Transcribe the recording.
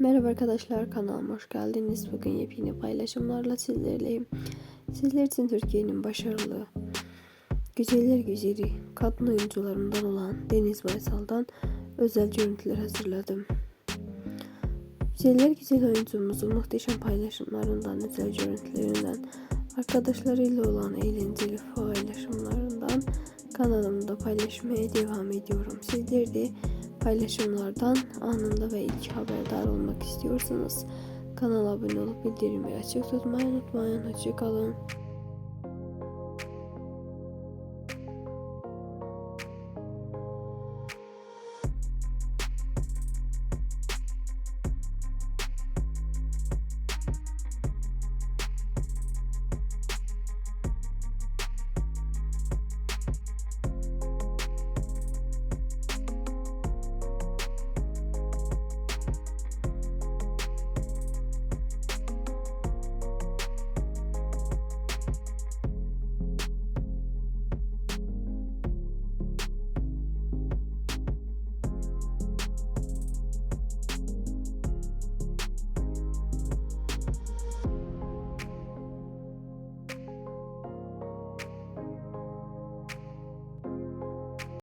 Merhaba arkadaşlar kanalıma hoş geldiniz. Bugün yepyeni paylaşımlarla sizlerleyim. Sizler için Türkiye'nin başarılı, güzeller güzeli kadın oyuncularından olan Deniz Baysal'dan özel görüntüler hazırladım. Güzeller güzel oyuncumuzun muhteşem paylaşımlarından, özel görüntülerinden, arkadaşlarıyla olan eğlenceli paylaşımlarından kanalımda paylaşmaya devam ediyorum. Sizler de paylaşımlardan anında ve ilk haberdar olmak istiyorsanız kanala abone olup bildirimleri açık tutmayı unutmayın. Hoşçakalın.